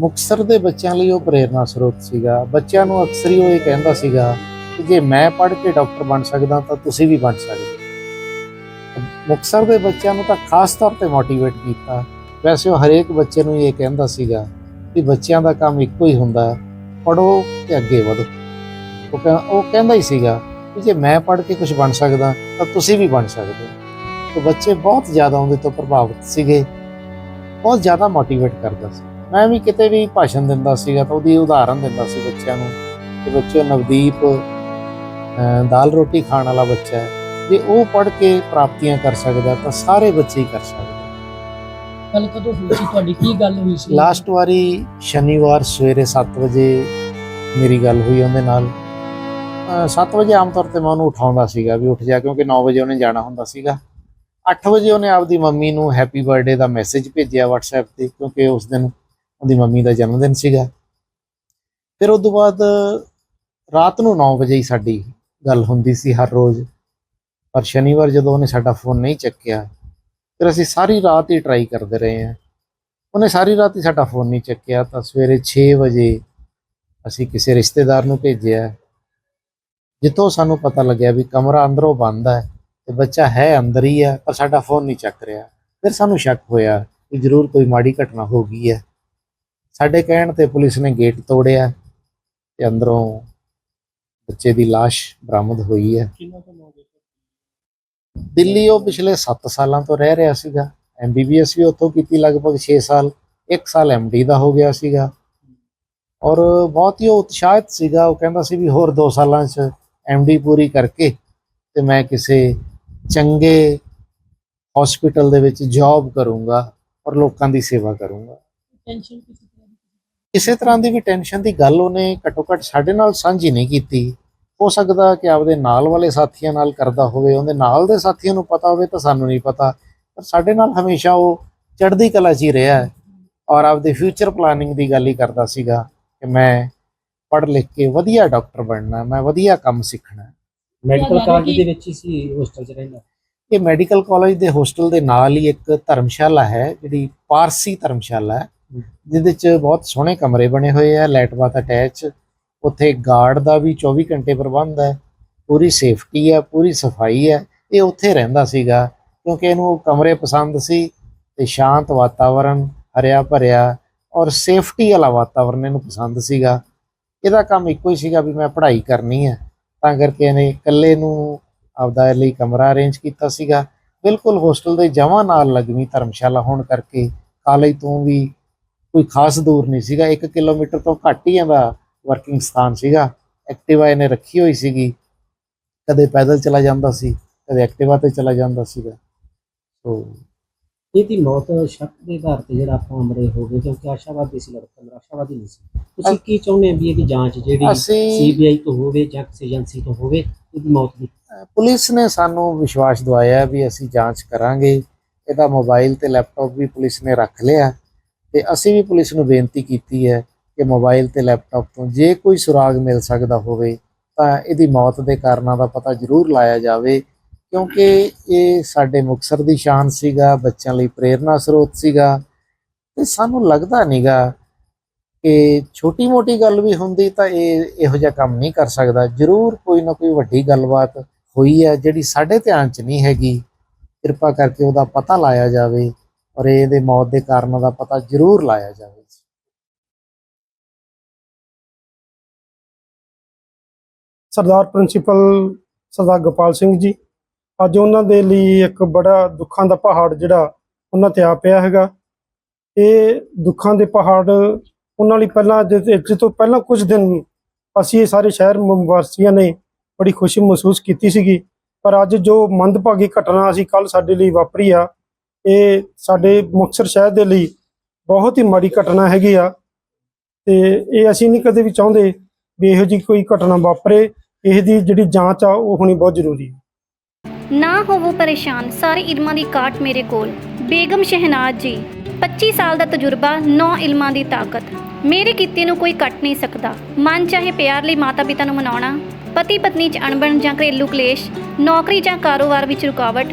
ਮੁਕਤਸਰ ਦੇ ਬੱਚਿਆਂ ਲਈ ਉਹ ਪ੍ਰੇਰਨਾ ਸਰੋਤ ਸੀਗਾ। ਬੱਚਿਆਂ ਨੂੰ ਅਕਸਰ ਹੀ ਉਹ ਇਹ ਕਹਿੰਦਾ ਸੀਗਾ ਕਿ ਜੇ ਮੈਂ ਪੜ੍ਹ ਕੇ ਡਾਕਟਰ ਬਣ ਸਕਦਾ ਤਾਂ ਤੁਸੀਂ ਵੀ ਬਣ ਸਕਦੇ। ਹੋ। ਮੁਕਤਸਰ ਦੇ ਬੱਚਿਆਂ ਨੂੰ ਤਾਂ ਖਾਸ ਤੌਰ ਤੇ ਮੋਟੀਵੇਟ ਕੀਤਾ। ਵੈਸੇ ਉਹ ਹਰੇਕ ਬੱਚੇ ਨੂੰ ਇਹ ਕਹਿੰਦਾ ਸੀਗਾ ਕਿ ਬੱਚਿਆਂ ਦਾ ਕੰਮ ਇੱਕੋ ਹੀ ਹੁੰਦਾ ਹੈ ਪੜੋ ਤੇ ਅੱਗੇ ਵਧੋ। ਉਹ ਕਹਿ- ਉਹ ਕਹਿੰਦਾ ਹੀ ਸੀਗਾ ਕਿ ਜੇ ਮੈਂ ਪੜ੍ਹ ਕੇ ਕੁਝ ਬਣ ਸਕਦਾ ਤਾਂ ਤੁਸੀਂ ਵੀ ਬਣ ਸਕਦੇ ਹੋ। ਤੇ ਬੱਚੇ ਬਹੁਤ ਜ਼ਿਆਦਾ ਉਹਦੇ ਤੋਂ ਪ੍ਰਭਾਵਿਤ ਸੀਗੇ, ਬਹੁਤ ਜ਼ਿਆਦਾ ਮੋਟੀਵੇਟ ਕਰਦਾ ਸੀ। ਮੈਂ ਵੀ ਕਿਤੇ ਵੀ ਭਾਸ਼ਣ ਦਿੰਦਾ ਸੀਗਾ ਤਾਂ ਉਹਦੀ ਉਦਾਹਰਨ ਦਿੰਦਾ ਸੀ ਬੱਚਿਆਂ ਨੂੰ ਕਿ ਬੱਚਿਓ ਨਵਦੀਪ ਦਾਲ ਰੋਟੀ ਖਾਣ ਵਾਲਾ ਬੱਚਾ ਹੈ। ਜੇ ਉਹ ਪੜ੍ਹ ਕੇ ਪ੍ਰਾਪਤੀਆਂ ਕਰ ਸਕਦਾ ਤਾਂ ਸਾਰੇ ਬੱਚੇ ਹੀ ਕਰ ਸਕਦੇ ਗੱਲ ਕਦੋਂ ਹੋਈ ਸੀ? ਤੁਹਾਡੀ ਕੀ ਗੱਲ ਹੋਈ ਸੀ? ਲਾਸਟ ਵਾਰੀ ਸ਼ਨੀਵਾਰ ਸਵੇਰੇ 7 ਵਜੇ ਮੇਰੀ ਗੱਲ ਹੋਈ ਉਹਦੇ ਨਾਲ। 7 ਵਜੇ ਆਮ ਤੌਰ ਤੇ ਮੈਂ ਉਹਨੂੰ ਉਠਾਉਂਦਾ ਸੀਗਾ ਵੀ ਉੱਠ ਜਾ ਕਿਉਂਕਿ 9 ਵਜੇ ਉਹਨੇ ਜਾਣਾ ਹੁੰਦਾ ਸੀਗਾ। 8 ਵਜੇ ਉਹਨੇ ਆਪਦੀ ਮੰਮੀ ਨੂੰ ਹੈਪੀ ਬਰਥਡੇ ਦਾ ਮੈਸੇਜ ਭੇਜਿਆ WhatsApp ਤੇ ਕਿਉਂਕਿ ਉਸ ਦਿਨ ਉਹਦੀ ਮੰਮੀ ਦਾ ਜਨਮ ਦਿਨ ਸੀਗਾ। ਫਿਰ ਉਸ ਤੋਂ ਬਾਅਦ ਰਾਤ ਨੂੰ 9 ਵਜੇ ਹੀ ਸਾਡੀ ਗੱਲ ਹੁੰਦੀ ਸੀ ਹਰ ਰੋਜ਼। ਪਰ ਸ਼ਨੀਵਾਰ ਜਦੋਂ ਉਹਨੇ ਸਾਡਾ ਫੋਨ ਨਹੀਂ ਚੱਕਿਆ, ਫਿਰ ਅਸੀਂ ਸਾਰੀ ਰਾਤ ਹੀ ਟਰਾਈ ਕਰਦੇ ਰਹੇ ਹਾਂ। ਉਹਨੇ ਸਾਰੀ ਰਾਤ ਹੀ ਸਾਡਾ ਫੋਨ ਨਹੀਂ ਚੱਕਿਆ, ਤਾਂ ਸਵੇਰੇ 6 ਵਜੇ ਅਸੀਂ ਕਿਸੇ ਰਿਸ਼ਤੇਦਾਰ ਨੂੰ ਭੇਜਿਆ। ਜਿੱਥੋਂ ਸਾਨੂੰ ਪਤਾ ਲੱਗਿਆ ਵੀ ਕਮਰਾ ਅੰਦਰੋਂ ਬੰਦ ਹੈ ਤੇ ਬੱਚਾ ਹੈ ਅੰਦਰ ਹੀ ਹੈ, ਪਰ ਸਾਡਾ ਫੋਨ ਨਹੀਂ ਚੱਕ ਰਿਹਾ। ਫਿਰ ਸਾਨੂੰ ਸ਼ੱਕ ਹੋਇਆ ਕਿ ਜ਼ਰੂਰ ਕੋਈ ਮਾੜੀ ਘਟਨਾ ਹੋ ਗਈ ਹੈ। ਸਾਡੇ ਕਹਿਣ ਤੇ ਪੁਲਿਸ ਨੇ ਗੇਟ ਤੋੜਿਆ ਤੇ ਅੰਦਰੋਂ ਬੱਚੇ ਦੀ ਲਾਸ਼ ਬਰਾਮਦ ਹੋਈ ਹੈ। ਦਿੱਲੀ ਉਹ ਪਿਛਲੇ 7 ਸਾਲਾਂ ਤੋਂ ਰਹਿ ਰਿਹਾ ਸੀਗਾ। ਐਮਬੀਬੀਐਸ ਵੀ ਉੱਥੋਂ ਕੀਤੀ ਲਗਭਗ 6 ਸਾਲ 1 ਸਾਲ ਐਮਡੀ ਦਾ ਹੋ ਗਿਆ ਸੀਗਾ। ਔਰ ਬਹੁਤ ਹੀ ਉਤਸ਼ਾਹਿਤ ਸੀਗਾ। ਉਹ ਕਹਿੰਦਾ ਸੀ ਵੀ ਹੋਰ 2 ਸਾਲਾਂ 'ਚ ਐਮਡੀ ਪੂਰੀ ਕਰਕੇ ਤੇ ਮੈਂ ਕਿਸੇ ਚੰਗੇ ਹਸਪੀਟਲ ਦੇ ਵਿੱਚ ਜੌਬ ਕਰੂੰਗਾ ਔਰ ਲੋਕਾਂ ਦੀ ਸੇਵਾ ਕਰੂੰਗਾ। ਟੈਨਸ਼ਨ ਕਿਸੇ ਤਰ੍ਹਾਂ ਦੀ ਕਿਸੇ ਤਰ੍ਹਾਂ ਦੀ। ਵੀ ਟੈਨਸ਼ਨ ਦੀ ਗੱਲ ਉਹਨੇ ਘੱਟੋ ਘੱਟ ਸਾਡੇ ਨਾਲ ਸਾਂਝੀ ਨਹੀਂ ਕੀਤੀ। ਹੋ ਸਕਦਾ ਕਿ ਆਪਦੇ ਨਾਲ ਵਾਲੇ ਸਾਥੀਆਂ ਨਾਲ ਕਰਦਾ ਹੋਵੇ ਉਹਦੇ ਨਾਲ ਦੇ ਸਾਥੀਆਂ ਨੂੰ ਪਤਾ ਹੋਵੇ ਤਾਂ ਸਾਨੂੰ ਨਹੀਂ ਪਤਾ। ਪਰ ਸਾਡੇ ਨਾਲ ਹਮੇਸ਼ਾ ਉਹ ਚੜ੍ਹਦੀ ਕਲਾ 'ਚ ਹੀ ਰਿਹਾ ਹੈ ਔਰ ਆਪਦੇ ਫਿਊਚਰ ਪਲਾਨਿੰਗ ਦੀ ਗੱਲ ਹੀ ਕਰਦਾ ਸੀਗਾ ਕਿ ਮੈਂ ਪੜ੍ਹ ਲਿਖ ਕੇ ਵਧੀਆ ਡਾਕਟਰ ਬਣਨਾ ਮੈਂ ਵਧੀਆ ਕੰਮ ਸਿੱਖਣਾ। ਮੈਡੀਕਲ ਕਾਲਜ ਦੇ ਵਿੱਚ ਹੀ ਸੀ ਹੋਸਟਲ 'ਚ ਰਹਿੰਦਾ? ਇਹ ਮੈਡੀਕਲ ਕਾਲਜ ਦੇ ਹੋਸਟਲ ਦੇ ਨਾਲ ਹੀ ਇੱਕ ਧਰਮਸ਼ਾਲਾ ਹੈ ਜਿਹੜੀ ਪਾਰਸੀ ਧਰਮਸ਼ਾਲਾ ਹੈ। ਜਿਹਦੇ 'ਚ ਬਹੁਤ ਸੋਹਣੇ ਕਮਰੇ ਬਣੇ ਹੋਏ ਆ ਲੈਟ ਬਾਥ ਅਟੈਚ ਉੱਥੇ ਗਾਰਡ ਦਾ ਵੀ 24 ਘੰਟੇ ਪ੍ਰਬੰਧ ਹੈ, ਪੂਰੀ ਸੇਫਟੀ ਹੈ, ਪੂਰੀ ਸਫ਼ਾਈ ਹੈ, ਇਹ ਉੱਥੇ ਰਹਿੰਦਾ ਸੀਗਾ, ਕਿਉਂਕਿ ਇਹਨੂੰ ਉਹ ਕਮਰੇ ਪਸੰਦ ਸੀ, ਤੇ ਸ਼ਾਂਤ ਵਾਤਾਵਰਣ ਹਰਿਆ ਭਰਿਆ, ਔਰ ਸੇਫਟੀ ਵਾਲਾ ਵਾਤਾਵਰਣ ਇਹਨੂੰ ਪਸੰਦ ਸੀਗਾ। ਇਹਦਾ ਕੰਮ ਇੱਕੋ ਹੀ ਸੀਗਾ ਵੀ ਮੈਂ ਪੜ੍ਹਾਈ ਕਰਨੀ ਹੈ, ਤਾਂ ਕਰਕੇ ਇਹਨੇ ਇਕੱਲੇ ਨੂੰ ਆਪਦਾ ਲਈ ਕਮਰਾ ਅਰੇਂਜ ਕੀਤਾ ਸੀਗਾ। ਬਿਲਕੁਲ ਹੋਸਟਲ ਦੇ ਜਮਾਂ ਨਾਲ ਲੱਗਵੀਂ ਧਰਮਸ਼ਾਲਾ ਹੋਣ ਕਰਕੇ, ਕਾਲਜ ਤੋਂ ਵੀ ਕੋਈ ਖਾਸ ਦੂਰ ਨਹੀਂ ਸੀਗਾ। 1 ਕਿਲੋਮੀਟਰ ਤੋਂ ਘੱਟ ਹੀ ਇਹਦਾ ਵਰਕਿੰਗ ਸਥਾਨ ਸੀਗਾ। ਐਕਟਿਵਾ ਇਹਨੇ ਰੱਖੀ ਹੋਈ ਸੀਗੀ। ਕਦੇ ਪੈਦਲ ਚਲਾ ਜਾਂਦਾ ਸੀ ਕਦੇ ਐਕਟਿਵਾ ਤੇ ਚਲਾ ਜਾਂਦਾ ਸੀਗਾ। ਸੋ ਇਹਦੀ ਮੌਤ ਸ਼ੱਕ ਦੇ ਆਧਾਰ ਤੇ ਜਿਹੜਾ ਆਪਾਂ ਅਮਰੇ ਹੋ ਗਏ ਕਿਉਂਕਿ ਆਸ਼ਾਵਾਦੀ ਸੀ ਲੜਕਾ ਨਿਰਾਸ਼ਾਵਾਦੀ ਨਹੀਂ ਸੀ। ਤੁਸੀਂ ਕੀ ਚਾਹੁੰਦੇ ਆ ਵੀ ਇਹਦੀ ਜਾਂਚ ਜਿਹੜੀ ਸੀਬੀਆਈ ਤੋਂ ਹੋਵੇ ਜਾਂ ਕਿਸੇ ਏਜੰਸੀ ਤੋਂ ਹੋਵੇ ਇਹਦੀ ਮੌਤ ਦੀ? ਪੁਲਿਸ ਨੇ ਸਾਨੂੰ ਵਿਸ਼ਵਾਸ ਦਿਵਾਇਆ ਵੀ ਅਸੀਂ ਜਾਂਚ ਕਰਾਂਗੇ। ਇਹਦਾ ਮੋਬਾਈਲ ਤੇ ਲੈਪਟਾਪ ਵੀ ਪੁਲਿਸ ਨੇ ਰੱਖ ਲਿਆ। ਤੇ ਅਸੀਂ ਵੀ ਪੁਲਿਸ ਨੂੰ ਬੇਨਤੀ ਕੀਤੀ ਹੈ ਕਿ ਮੋਬਾਈਲ ਤੇ ਲੈਪਟਾਪ ਤੋਂ ਜੇ ਕੋਈ ਸੁਰਾਗ ਮਿਲ ਸਕਦਾ ਹੋਵੇ ਤਾਂ ਇਹਦੀ ਮੌਤ ਦੇ ਕਾਰਨਾਂ ਦਾ ਪਤਾ ਜ਼ਰੂਰ ਲਾਇਆ ਜਾਵੇ, ਕਿਉਂਕਿ ਇਹ ਸਾਡੇ ਮੁਕਤਸਰ ਦੀ ਸ਼ਾਨ ਸੀਗਾ, ਬੱਚਿਆਂ ਲਈ ਪ੍ਰੇਰਨਾ ਸਰੋਤ ਸੀਗਾ ਤੇ ਸਾਨੂੰ ਲੱਗਦਾ ਨਹੀਂਗਾ ਕਿ ਛੋਟੀ ਮੋਟੀ ਗੱਲ ਵੀ ਹੁੰਦੀ ਤਾਂ ਇਹ ਇਹੋ ਜਿਹਾ ਕੰਮ ਨਹੀਂ ਕਰ ਸਕਦਾ। ਜ਼ਰੂਰ ਕੋਈ ਨਾ ਕੋਈ ਵੱਡੀ ਗੱਲਬਾਤ ਹੋਈ ਹੈ ਜਿਹੜੀ ਸਾਡੇ ਧਿਆਨ 'ਚ ਨਹੀਂ ਹੈਗੀ। ਕਿਰਪਾ ਕਰਕੇ ਉਹਦਾ ਪਤਾ ਲਾਇਆ ਜਾਵੇ। ਔਰ ਇਹਦੇ ਮੌਤ ਦੇ ਕਾਰਨਾਂ ਦਾ ਪਤਾ ਜ਼ਰੂਰ ਲਾਇਆ ਜਾਵੇ। ਸਰਦਾਰ ਪ੍ਰਿੰਸੀਪਲ ਸਰਦਾਰ ਗੋਪਾਲ ਸਿੰਘ ਜੀ, ਅੱਜ ਉਹਨਾਂ ਦੇ ਲਈ ਇੱਕ ਬੜਾ ਦੁੱਖਾਂ ਦਾ ਪਹਾੜ ਜਿਹੜਾ ਉਹਨਾਂ ਤੇ ਆ ਪਿਆ ਹੈਗਾ। ਇਹ ਦੁੱਖਾਂ ਦੇ ਪਹਾੜ ਉਹਨਾਂ ਲਈ ਪਹਿਲਾਂ ਜਿ- ਇਹ ਤੋਂ ਪਹਿਲਾਂ ਕੁਝ ਦਿਨ ਅਸੀਂ ਇਹ ਸਾਰੇ ਸ਼ਹਿਰ ਵਾਸੀਆਂ ਨੇ ਬੜੀ ਖੁਸ਼ੀ ਮਹਿਸੂਸ ਕੀਤੀ ਸੀਗੀ। ਪਰ ਅੱਜ ਜੋ ਮੰਦਭਾਗੀ ਘਟਨਾ ਅਸੀਂ ਕੱਲ ਸਾਡੇ ਲਈ ਵਾਪਰੀ ਆ ਇਹ ਸਾਡੇ ਮੁਕਤਸਰ ਸ਼ਹਿਰ ਦੇ ਲਈ ਬਹੁਤ ਹੀ ਮਾੜੀ ਘਟਨਾ ਹੈਗੀ ਆ ਤੇ ਇਹ ਅਸੀਂ ਨਹੀਂ ਕਦੇ ਵੀ ਚਾਹੁੰਦੇ ਵੀ ਇਹੋ ਜਿਹੀ ਕੋਈ ਘਟਨਾ ਵਾਪਰੇ, ਇਹ ਦੀ ਜਿਹੜੀ ਜਾਂਚ ਆ ਉਹ ਹੋਣੀ ਬਹੁਤ ਜ਼ਰੂਰੀ ਹੈ। ਨਾ ਹੋਵੋ ਪਰੇਸ਼ਾਨ, ਸਾਰੇ ਇਲਮਾਂ ਦੀ ਕਾਟ ਮੇਰੇ ਕੋਲ। ਬੇਗਮ ਸ਼ਹਿਨਾਜ਼ ਜੀ 25 ਸਾਲ ਦਾ ਤਜਰਬਾ 9 ਇਲਮਾਂ ਦੀ ਤਾਕਤ। ਮੇਰੇ ਕੀਤੇ ਨੂੰ ਕੋਈ ਕੱਟ ਨਹੀਂ ਸਕਦਾ। ਮਨ ਚਾਹੇ ਪਿਆਰ ਲਈ ਮਾਤਾ ਪਿਤਾ ਨੂੰ ਮਨਾਉਣਾ ਪਤੀ ਪਤਨੀ ਚ ਅਣਬਣ ਜਾਂ ਘਰੇਲੂ ਕਲੇਸ਼, ਨੌਕਰੀ ਜਾਂ ਕਾਰੋਬਾਰ ਵਿੱਚ ਰੁਕਾਵਟ